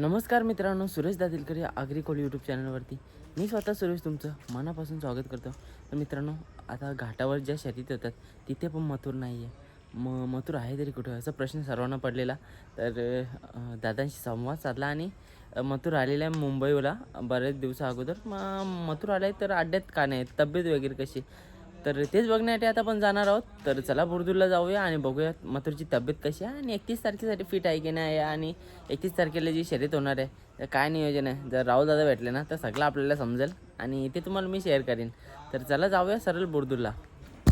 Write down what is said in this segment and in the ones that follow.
नमस्कार मित्रांनो सुरेश दादिलकर या आग्रिकोल यूट्यूब चॅनलवरती. मी स्वतः सुरेश तुमचं मनापासून स्वागत करतो. तर मित्रांनो आता घाटावर ज्या शर्यती होतात तिथे पण मथुर नाही आहे म मथुर आहे तरी कुठं? असा प्रश्न सर्वांना पडलेला. तर दादांशी संवाद साधला आणि मथुर आलेला आहे मुंबईला बऱ्याच दिवसा अगोदर मग मथुर आला आहे तर अड्ड्यात का नाही? तब्येत वगैरे कशी? तर तेच बघण्यासाठी आता आपण जाणार आहोत. तर चला बुरदूरला जाऊया आणि बघूया मथुरची तब्येत कशी आहे आणि एकतीस तारखेसाठी फिट आहे की नाही आणि एकतीस तारखेला जी शर्यत होणार आहे तर काय नियोजन आहे? जर राहुल दादा भेटले ना तर सगळं आपल्याला समजेल आणि ते तुम्हाला मी शेअर करेन. तर चला जाऊया सरळ बुरदूरला.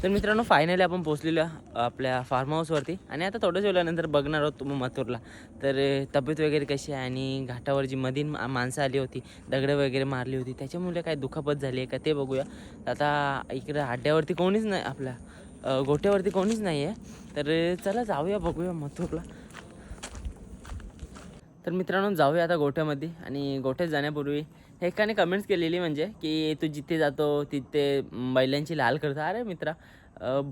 तर मित्रांनो फायनली आपण पोचलेलो आपल्या फार्म हाऊसवरती आणि आता थोड्याच वेळानंतर बघणार आहोत तुम्ही मथुरला. तर तब्येत वगैरे कशी आहे आणि घाटावर जी मधीन मा- माणसं आली होती दगडं वगैरे मारली होती त्याच्यामुळे काय दुखापत झाली आहे का ते बघूया. आता इकडं आड्ड्यावरती कोणीच नाही आपल्या गोट्यावरती कोणीच नाही आहे तर चला जाऊया बघूया मथुरला. तर मित्रांनो जाऊया आता गोठ्यामध्ये आणि गोठ्यात जाण्यापूर्वी एकाने कमेंट्स केलेली म्हणजे की तू जिथे जातो तिथे बैलांची लाल करतो. अरे मित्रा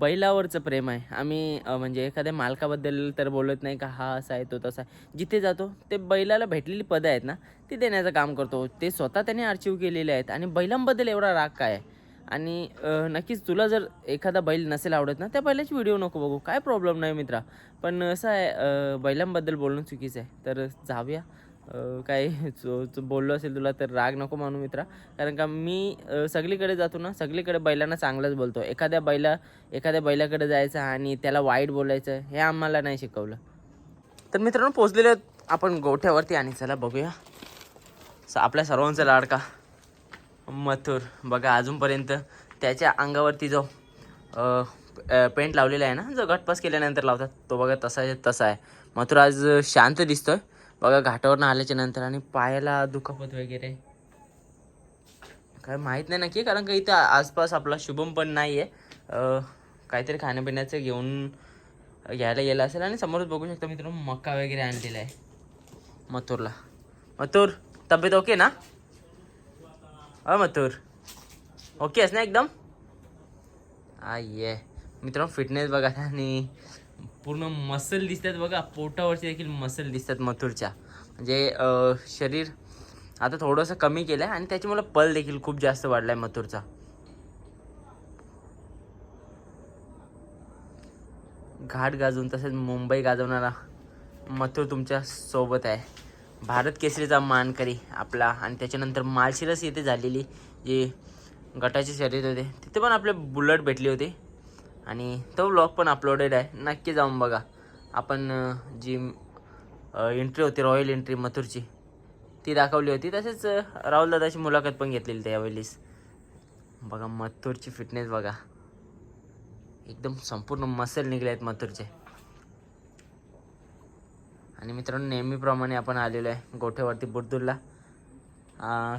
बैलावरचं प्रेम आहे. आम्ही म्हणजे एखाद्या मालकाबद्दल तर बोलत नाही का हा असा आहे तो तसा आहे. जिथे जातो ते बैलाला भेटलेली पदं आहेत ना ती देण्याचं काम करतो. ते स्वतः त्याने अचीव केलेले आहेत. आणि बैलांबद्दल एवढा राग काय आहे? आणि नक्कीच तुला जर एखादा बैल नसेल आवडत ना त्या बैलाची व्हिडिओ नको बघू. काय प्रॉब्लेम नाही मित्रा. पण असं आहे बैलांबद्दल बोलणं चुकीचं आहे. तर जाऊया. काय चो बोललो असेल तुला तर राग नको मानू मित्रा. कारण का मी सगळीकडे जातो ना सगळीकडे बैलांना चांगलंच बोलतो. एखाद्या बैला एखाद्या बैलाकडे जायचं आणि त्याला वाईट बोलायचं हे आम्हाला नाही शिकवलं. तर मित्रांनो पोचलेलो आपण गोठ्यावरती आणि चला बघूया. स- आपल्या सर्वांचा लाडका. मथुर. बघा अजूनपर्यंत त्याच्या अंगावरती जो पेंट लावलेला आहे ना जो गटपास केल्यानंतर लावतात तो बघा तसा तसा आहे. मथुर आज शांत दिसतोय. बघा घाटावरून आल्याच्यानंतर आणि पायाला दुखापत वगैरे. काय माहीत नाही नक्की कारण का इथं आसपास आपला शुभम पण नाही आहे काहीतरी खाण्यापिण्याचं घेऊन घ्यायला गेला असेल आणि समोरच बघू शकता मित्रांनो मका वगैरे आणलेला आहे. मथुरला. मथुर तब्येत ओके ना? अ मथुर ओके आहेस ना एकदम? आ ये मित्रांनो फिटनेस बघा आणि पूर्ण मसल दिसतात बघा. पोटावरचे देखील मसल दिसतात मथुरच्या. म्हणजे शरीर आता थोडंसं कमी केलं आहे आणि त्याच्यामुळे पल देखील खूप जास्त वाढला आहे मथुरचा. घाट गाजून तसेच मुंबई गाजवणारा मथुर तुमच्यासोबत आहे. भारत केसरीचा मानकरी आपला. आणि त्याच्यानंतर माळशिरस येथे झालेली जी गटाची शर्यत होते तिथे पण आपले बुलट भेटली होती. आणि तो ब्लॉग पण अपलोडेड आहे. नक्की जाऊन बघा. आपण जी एंट्री होती रॉयल एंट्री मथुरची ती दाखवली होती. तसेच राहुल दादाची मुलाखत पण घेतलेली त्यावेळेस बघा मथुरची फिटनेस बघा. एकदम संपूर्ण मसल निघले आहेत मथुरचे. आणि मित्रांनो नेहमीप्रमाणे आपण आलेलो आहे गोठ्यावरती बुरदूरला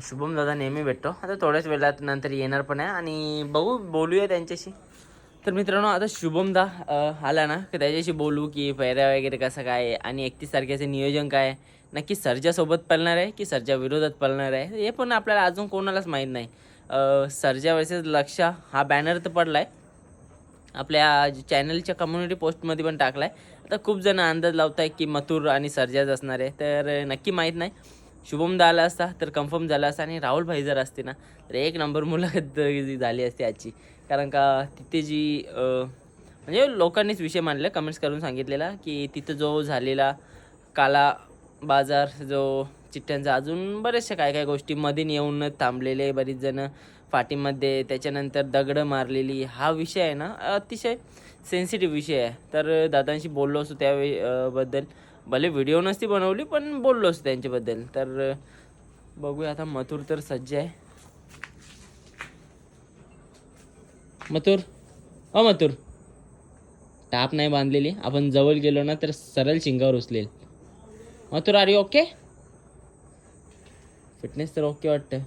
शुभम दादा नेहमी भेटतो. आता थोड्याच वेळात नंतर येणार पण आहे. आणि बघू बोलूया त्यांच्याशी. तर मित्रांनो आता शुभमदा आला ना की त्याच्याशी बोलू की पैऱ्या वगैरे कसं काय आहे आणि एकतीस तारखेचं नियोजन काय आहे. नक्की सर्जासोबत पळणार आहे की सर्जा विरोधात पळणार आहे? हे पण आपल्याला अजून कोणालाच माहीत नाही. सर्जा वर्सेस लक्ष हा बॅनर तर पडला आहे आपल्या चॅनलच्या कम्युनिटी पोस्टमध्ये पण टाकला आहे आता खूप जण अंदाज लावत आहे की मथुर आणि सर्जाच असणार आहे. तर नक्की माहीत नाही. शुभम आला असता तर कन्फर्म झाला असता आणि राहुल भाई जर असते ना तर एक नंबर मुलाखत झाली असते आजची. कारण का तिथे जी म्हणजे लोकांनीच विषय मांडला कमेंट्स करून सांगितलेला की तिथं जो झालेला काला बाजार जो चिठ्ठ्यांचा अजून बऱ्याचशा काय काय गोष्टी मध्ये येऊन थांबलेले बरीच जण फाटीमध्ये त्याच्यानंतर दगडं मारलेली हा विषय आहे ना अतिशय सेन्सिटिव्ह विषय आहे. तर दादांशी बोललो असतो त्या बद्दल. भले व्हिडिओ नसती बनवली पण बोललो असतो त्यांच्याबद्दल. तर बघूया आता मथुर तर सज्ज आहे. मथुर? अ मथुर. टाप नाही बांधलेली. आपण जवळ गेलो ना तर सरळ शिंगावर उचलेल. Mathur are you okay fitness तर ओके वाटतं.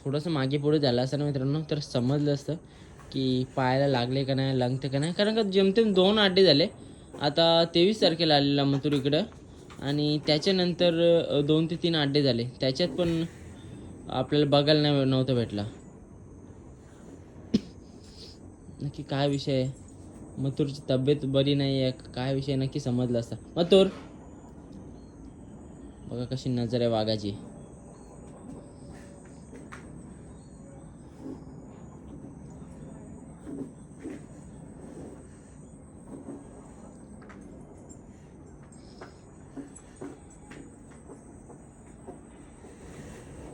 थोडंसं मागे पुढे झालं असतं ना मित्रांनो? तर समजलं असतं की पायाला लागले का नाही लागते का नाही? कारण का जेमतेम दोन आड्डे झाले. आता तेवीस तारखेला आलेला मथुर इकडं. आणि त्याच्यानंतर दोन ते तीन आड्डे झाले. त्याच्यात पण आपल्याला बघायला नाही नव्हतं भेटला. नक्की काय विषय आहे? मथुरची तब्येत बरी नाही आहे काय विषय नक्की समजला असता. मथुर! बघा कशी नजर आहे वाघाची.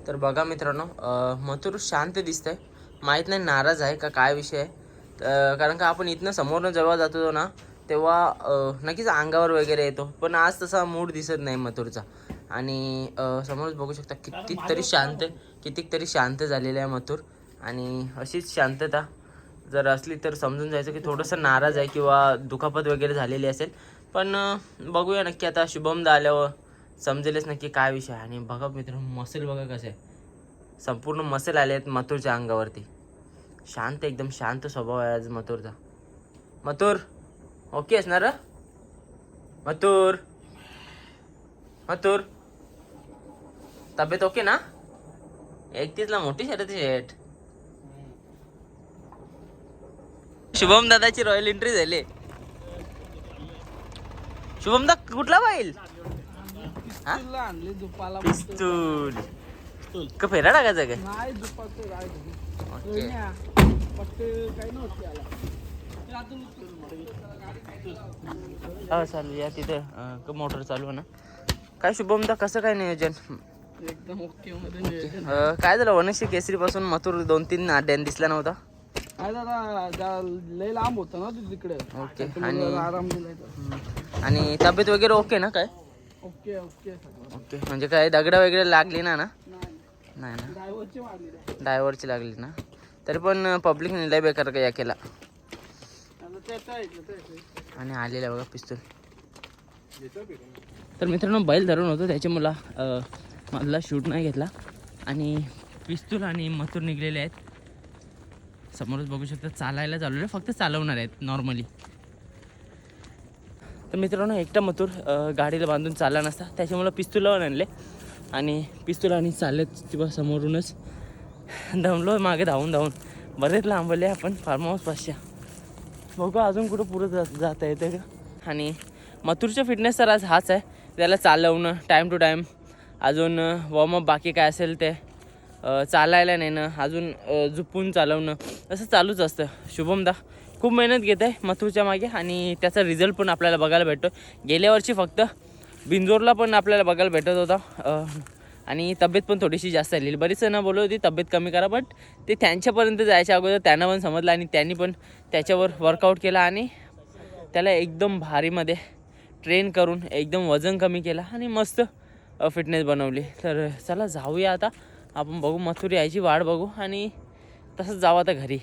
तर बघा मित्रांनो मथुर शांत दिसतंय. माहीत नाही नाराज आहे का काय विषय आहे. तर- कारण का आपण इथनं समोरनं जेव्हा जातो ना तेव्हा नक्कीच अंगावर वगैरे येतो. पण आज तसा मूड दिसत नाही मथुरचा. आणि समोरच बघू शकता कितीक तरी शांत कितीक तरी शांत झालेलं आहे मथुर. आणि अशीच शांतता जर असली तर समजून जायचं की थोडंसं नाराज आहे किंवा दुखापत वगैरे झालेली असेल. पण बघूया नक्की आता शुभमदा आल्यावर समजेलच नक्की काय विषय आहे. आणि बघा मित्रांनो मसल बघा कसं आहे संपूर्ण मसल आले आहेत मथुरच्या अंगावरती. शांत एकदम शांत स्वभाव आहे आज मथुरचा. मथुर ओके असणार मथुर मथुर. तब्येत ओके ना? एकतीसला मोठी शर्यत शेट शुभम दादाची रॉयल एंट्री झाली. शुभम दा कुठला पाहिल आणले पिस्तूल का फेरा टाकायचा काय नाही काय नव्हते हा चालू या तिथे. मोटर चालू आहे ना काय शुभम दा कसं काय नियोजन? एकदम ओके काय झालं वनश्री केसरी पासून मथुर दोन तीन अड्ड्यान दिसला नव्हता? काय दादा लय लांब होतं ना तू तिकडे. ओके आणि आराम. आणि तब्येत वगैरे ओके ना काय? Okay okay okay. म्हणजे काय दगडा वगैरे लागली ना ना? नाही ना. ड्रायव्हरची लागली ना? तरी पण पब्लिकने लय बेकार या केला? आणि आलेला बघा पिस्तूल. तर मित्रांनो बैल धरून होतो. त्याच्यामुळं अं, मधला शूट नाही घेतला. आणि पिस्तूल आणि मथुर निघलेले आहेत. समोरच बघू शकता चालायला चालू आहे. फक्त चालवणार आहेत नॉर्मली तर मित्रांनो एकटा मथुर गाडीला बांधून चालला नसता. त्याच्यामुळं पिस्तुलावर आणले. आणि पिस्तूल आणि चालत किंवा समोरूनच दमलो मागे धावून धावून. बरेच लांबले आपण फार्म हाऊस पाचशा. बघू अजून कुठं पुढं जात जाता येतं का? आणि मथुरचा फिटनेस तर आज हाच आहे. त्याला चालवणं टाईम टू टाईम अजून वॉर्मअप बाकी काय असेल ते चालायला नेणं अजून झुपून चालवणं असं चालूच असतं. शुभमदा खूप मेहनत घेत आहे मथूच्या मागे आणि त्याचा रिझल्ट पण आपल्याला बघायला भेटतो गेल्या वर्षी फक्त बिंजोरला पण आपल्याला बघायला भेटत होता. आणि तब्येत पण थोडीशी जास्त आलेली बरीच जणं बोलत होती तब्येत कमी करा बट ते त्यांच्यापर्यंत जायच्या अगोदर त्यांना पण समजलं आणि त्यांनी पण त्याच्यावर वर्कआउट केला आणि त्याला एकदम भारीमध्ये ट्रेन करून एकदम वजन कमी केला आणि मस्त फिटनेस बनवली. तर चला जाऊया आता. आपण बघू मथुरी यायची वाट बघू आणि तसंच जावं आता घरी.